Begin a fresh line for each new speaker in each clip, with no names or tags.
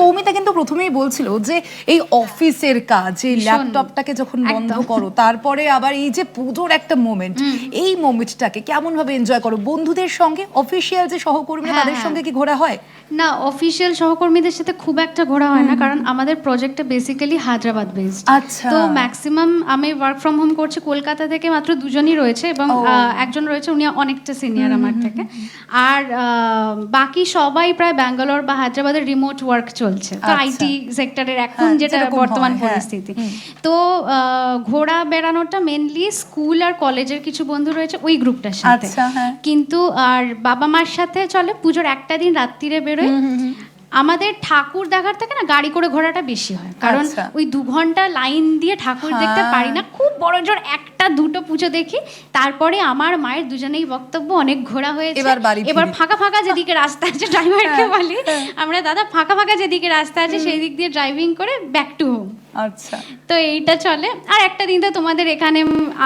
সবসময় বলছিল যে এই অফিসের কাজ এই ল্যাপটপটাকে যখন বন্ধ করো তারপরে আবার এই যে পুজোর একটা মোমেন্ট এই মোমেন্টটাকে কেমন ভাবে এনজয় করো? বন্ধুদের সঙ্গে অফিসিয়াল যে সহকর্মীরা
হ্যাঁ,
তাদের
হ্যাঁ।
সঙ্গে কি ঘোরা হয়?
না অফিসিয়াল সহকর্মীদের সাথে খুব একটা ঘোরা হয় না কারণ আমাদের প্রজেক্টটা বেসিক্যালি হায়দ্রাবাদ বেসড
আচ্ছা।
তো ম্যাক্সিমাম আমি ওয়ার্ক ফ্রম হোম করছি কলকাতা থেকে মাত্র দুজনই রয়েছে এবং একজন রয়েছে উনি অনেকটা সিনিয়র আমার থেকে। আর বাকি সবাই প্রায় ব্যাঙ্গালোর বা হায়দ্রাবাদের রিমোট ওয়ার্ক চলছে। তো
আচ্ছা।
আইটি সেক্টরের এখন
হ্যাঁ,
যেটা বর্তমান
হ্যাঁ।
পরিস্থিতি তো ঘোরা বেড়ানোটা মেনলি স্কুল আর কলেজের কিছু বন্ধু রয়েছে ওই গ্রুপটার সাথে
আচ্ছা, হ্যাঁ।
কিন্তু আর বাবা মার সাথে চলে পুজোর একটা দিন রাত্রিরে বেরোয় আমাদের ঠাকুর দেখার থেকে না গাড়ি করে ঘোরাটা বেশি হয় কারণ
আচ্ছা।
ওই দু ঘণ্টা লাইন দিয়ে ঠাকুর দেখতে। পারি না খুব বড় একটা দুটো পুজো দেখি তারপরে আমার মায়ের দুজনেই বক্তব্য অনেক ঘোরা হয়েছে।
এবার বাড়ি
এবার ফাঁকা ফাঁকা যেদিকে রাস্তা আছে ড্রাইভারকে
হ্যাঁ,
বলি আমরা দাদা ফাঁকা ফাঁকা যেদিকে রাস্তা আছে সেই দিক দিয়ে ড্রাইভিং করে ব্যাক টু হোম
আচ্ছা।
তো এইটা চলে। আর একটা দিন তো তোমাদের এখানে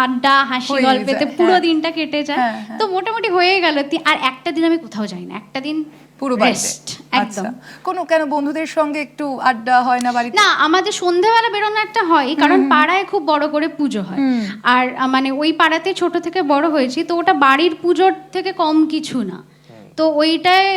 আড্ডা হাসি গল্পেতে পুরো
হ্যাঁ।
দিনটা কেটে যায়।
হ্যাঁ, হ্যাঁ।
তো মোটামুটি হয়ে গেল। আর একটা দিন আমি কোথাও যাই না একটা দিন
পুরো
রেস্ট একদম।
কোনো কেন বন্ধুদের সঙ্গে একটু আড্ডা হয় না বাড়িতে?
না আমাদের সন্ধেবেলা বেরোনো একটা হয় কারণ পাড়ায় খুব বড় করে পুজো হয়। আর মানে ওই পাড়াতে ছোট থেকে বড় হয়েছি তো ওটা বাড়ির পুজোর থেকে কম কিছু না। তো ওইটায়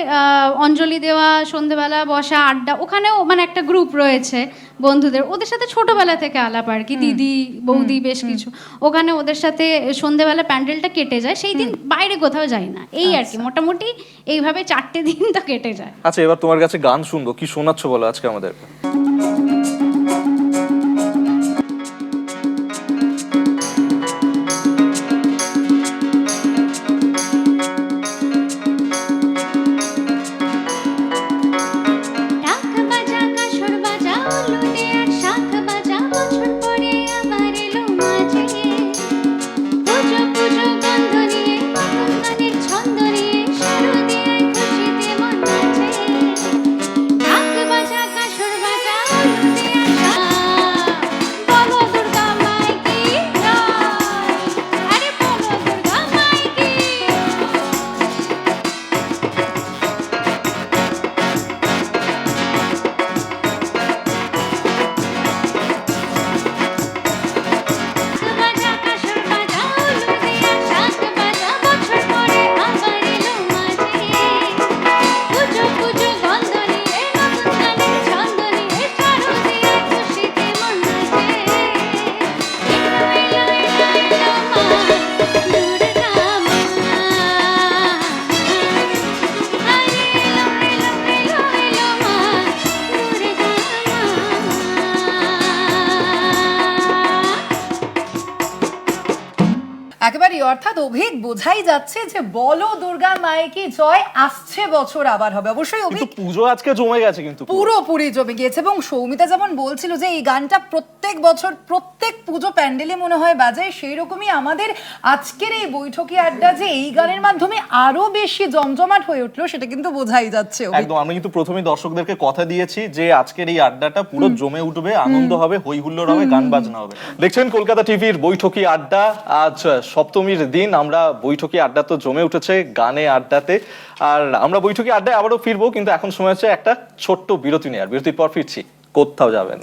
অঞ্জলি দেওয়া সন্ধেবেলা বসা আড্ডা ওখানেও মানে একটা গ্রুপ রয়েছে বন্ধুদের। ওদের সাথে ছোটবেলা থেকে আলাপ আর কি দিদি বৌদি বেশ কিছু। ওখানে ওদের সাথে সন্ধেবেলা প্যান্ডেলটা কেটে যায় সেই দিন বাইরে কোথাও যাই না। এই আর কি মোটামুটি এইভাবে চারটে দিন তো কেটে যায়।
আচ্ছা এবার তোমার কাছে গান শুনব কি শোনাচ্ছ বলো আজকে আমাদের?
মা
একেবারে অর্থাৎ অভিক বোঝাই যাচ্ছে যে বলো দুর্গা মায়ে কি জয়? আসছে বছর আবার হবে। অবশ্যই অভিক
পুজো আজকে জমে গেছে কিন্তু
পুরোপুরি জমে গিয়েছে এবং সৌমিতা যেমন বলছিল যে এই গানটা প্রত্যেক বছর প্রত্যেক পুজো প্যান্ডেলে মনে হয় বাজায় সেই রকমই আমাদের আজকের এই বৈঠকি আড্ডা যে এই গানের মাধ্যমে আরও বেশি জমজমাট হয়ে উঠল সেটা কিন্তু বোঝাই যাচ্ছে
একদম আমি কিন্তু প্রথমে দর্শকদেরকে কথা দিয়েছি যে আজকের এই আড্ডাটা পুরো জমে উঠবে আনন্দ হবে হই হুল্লোড় হবে গান বাজনা হবে। দেখছেন কলকাতা টিভির বৈঠকি আড্ডা আজ সপ্তমীর দিন আমরা বৈঠকি আড্ডা তো জমে উঠেছে, গানে আড্ডাতে। আর আমরা বৈঠকি আড্ডায় আবারও ফিরবো, কিন্তু এখন সময় হচ্ছে একটা ছোট্ট বিরতি নেওয়ার বিরতির পর ফিরছি। কোথাও যাবেন।